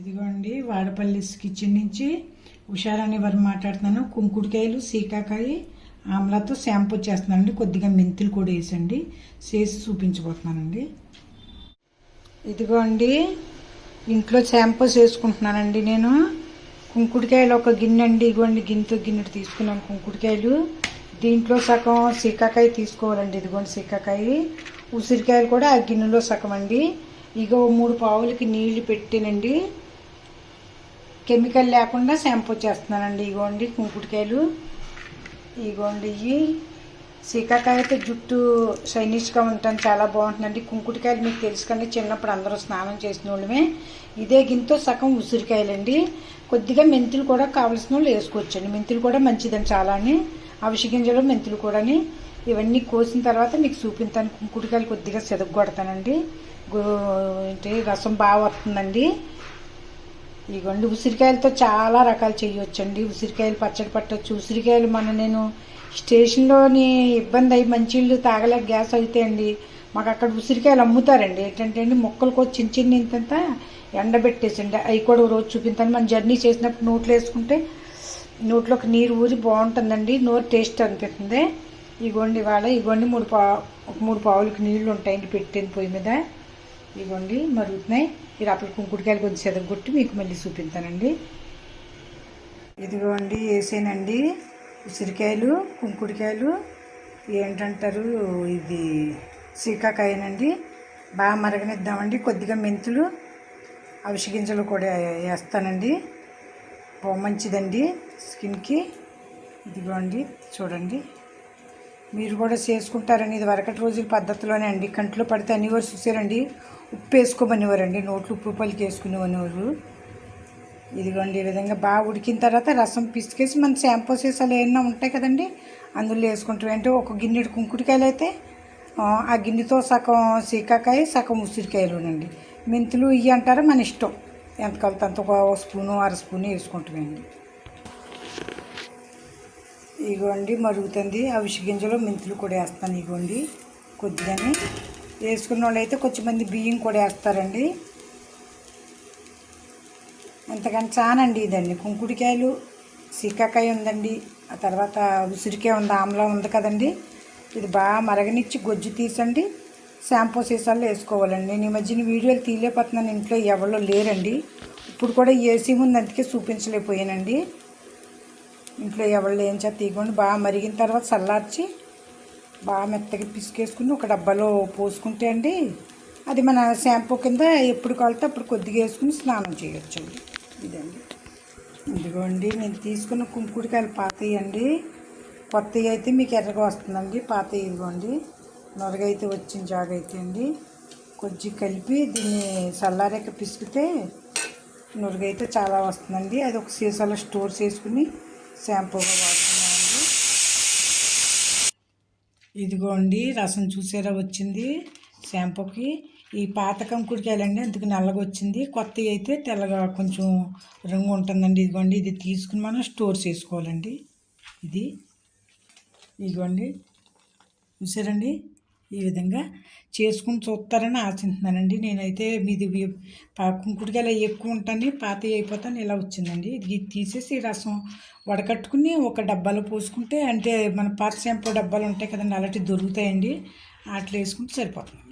ఇదిగోండి వాడపల్లి కిచెన్ నుంచి ఉషారాణి వారు మాట్లాడుతున్నాను. కుంకుడుకాయలు సీకాకాయ ఆమ్లాతో షాంపూ చేస్తున్నానండి. కొద్దిగా మెంతులు కూడా వేసండి. చేసి చూపించబోతున్నానండి. ఇదిగోండి ఇంట్లో షాంపూ చేసుకుంటున్నానండి నేను. కుంకుడుకాయలు ఒక గిన్నె అండి. ఇదిగోండి గిన్నెతో గిన్నె తీసుకున్నాను కుంకుడుకాయలు. దీంట్లో సగం సీకాకాయ తీసుకోవాలండి. ఇదిగోండి సీకాకాయ. ఉసిరికాయలు కూడా ఆ గిన్నెలో సగం అండి. ఇగో మూడు పావులకి నీళ్ళు పెట్టానండి. కెమికల్ లేకుండా షాంపూ చేస్తున్నానండి. ఇగోండి కుంకుడుకాయలు ఇగోండి ఇవి అయితే జుట్టు షైనిష్గా ఉంటాను. చాలా బాగుంటుందండి. కుంకుడుకాయలు మీకు తెలుసు కానీ చిన్నప్పుడు అందరూ స్నానం చేసిన వాళ్ళమే. ఇదే గింతో సగం ఉసిరికాయలండి. కొద్దిగా మెంతులు కూడా కావలసిన వాళ్ళు వేసుకోవచ్చండి. మెంతులు కూడా మంచిదండి చాలా అని అవిసి గింజలు మెంతులు కూడాని. ఇవన్నీ కోసిన తర్వాత మీకు చూపించాను కుంకుడుకాయలు కొద్దిగా సెదగొడతానండి. ఏంటి రసం బాగా వస్తుందండి. ఇదిగోండి ఉసిరికాయలతో చాలా రకాలు చేయొచ్చండి. ఉసిరికాయలు పచ్చడి పట్టచ్చు. ఉసిరికాయలు మన నేను స్టేషన్లోని ఇబ్బంది అయ్యి మంచిళ్ళు తాగలేక గ్యాస్ అవుతాయండి మాకు అక్కడ ఉసిరికాయలు అమ్ముతారండి. ఏంటంటే అండి మొక్కలకు చిన్న చిన్న ఇంతంత ఎండబెట్టేసండి. అవి కూడా రోజు చూపించాను. మనం జర్నీ చేసినప్పుడు నోట్లో వేసుకుంటే నోట్లోకి నీరు ఊరి బాగుంటుందండి. నోరు టేస్ట్ అనిపిస్తుంది. ఇగోండి ఇవాళ ఇగోండి మూడు పా మూడు పావులకి నీళ్ళు ఉంటాయండి పెట్టిన పొయ్యి మీద. ఇవ్వండి. మరుగుతున్నాయి ఈ అప్పుడు కుంకుడుకాయలు కొంచెం చెదగొట్టి మీకు మళ్ళీ చూపిస్తానండి. ఇదిగోండి వేసానండి ఉసిరికాయలు కుంకుడుకాయలు. ఏంటంటారు ఇది సీకాకాయనండి. బాగా మరగనిద్దామండి. కొద్దిగా మెంతులు అవిసి గింజలు కూడా వేస్తానండి. మంచిదండి స్కిన్కి. ఇదిగోండి చూడండి. మీరు కూడా చేసుకుంటారని ఇది వరకటి రోజుల పద్ధతిలోనే అండి. కంట్లో పడితే అనేవారు చూసారండి. ఉప్పు వేసుకోమనేవారండి నోట్లు ఉప్పు పలికి వేసుకునేవారు ఇదిగోండి ఈ విధంగా బాగా ఉడికిన తర్వాత రసం పిసికేసి మన షాంపూ సీసాలు ఏమన్నా ఉంటాయి కదండి అందులో వేసుకుంటాం అంటే ఒక గిన్నెడు కుంకుడికాయలు అయితే ఆ గిన్నెతో సగం సీకాకాయ సగం ఉసిరికాయలునండి. మెంతులు ఇవి అంటారా మన ఇష్టం. ఎంత కలితే అంత ఒక స్పూను అర స్పూను వేసుకుంటామండి. ఇగోండి మరుగుతుంది. అవిసి గింజలు మెంతులు కూడా వేస్తాను ఇగోండి. కొద్దిగానే. వేసుకున్న వాళ్ళైతే కొంచెంమంది కొంచెం మంది బియ్యం కూడా వేస్తారండి. అంతకని చానండి ఇదండి. కుంకుడికాయలు సీకాకాయ ఉందండి. ఆ తర్వాత ఉసిరికాయ ఉంది ఆమ్లా ఉంది కదండి. ఇది బాగా మరగనిచ్చి గొజ్జు తీసండి. షాంపూ సీసాల్లో వేసుకోవాలండి. నేను ఈ మధ్యన వీడియోలు తీయలేకపోతున్నాను. ఇంట్లో ఎవరో లేరండి. ఇప్పుడు కూడా ఏసీ ముందు అందుకే చూపించలేకపోయానండి. ఇంట్లో ఎవరు ఏం చేత తీయకుండా బాగా మరిగిన తర్వాత చల్లార్చి బాగా మెత్తగా పిసికేసుకుని ఒక డబ్బాలో పోసుకుంటే అండి అది మన షాంపూ కింద ఎప్పుడు కాలితే అప్పుడు కొద్దిగా వేసుకుని స్నానం చేయొచ్చండి. ఇదండి. ఇదిగోండి నేను తీసుకున్న కుంకుడికాయలు పాతవి అండి కొత్తవి అయితే మీకు ఎర్రగా వస్తుందండి పాత ఇదిగోండి. నొరగైతే వచ్చిన జాగ అయితే అండి. కొంచెం కలిపి దీన్ని చల్లారేక పిసికితే నురుగైతే చాలా వస్తుందండి. అది ఒక సీసాలో స్టోర్ చేసుకుని షాంపూగా వాడుతున్నామండి ఇదిగోండి రసం చూసారా వచ్చింది షాంపూకి ఈ పాత కంకుడికాయలండి అందుకు నల్లగా వచ్చింది. కొత్తవి అయితే తెల్లగా కొంచెం రంగు ఉంటుందండి. ఇదిగోండి ఇది తీసుకుని మనం స్టోర్ చేసుకోవాలండి. ఇది. ఇదిగోండి చూసారండి? ఈ విధంగా చేసుకుని చూస్తారని ఆశిస్తున్నానండి నేనైతే మీది కుంకుడుకాయలు ఎక్కువ ఉంటాను పాత అయిపోతాను ఇలా వచ్చిందండి. ఇది తీసేసి రసం వడకట్టుకుని ఒక డబ్బాలో పోసుకుంటే అంటే మన పాత షాంపూ డబ్బాలు ఉంటాయి కదండి అలాంటివి దొరుకుతాయండి. అట్లా వేసుకుంటే సరిపోతుంది.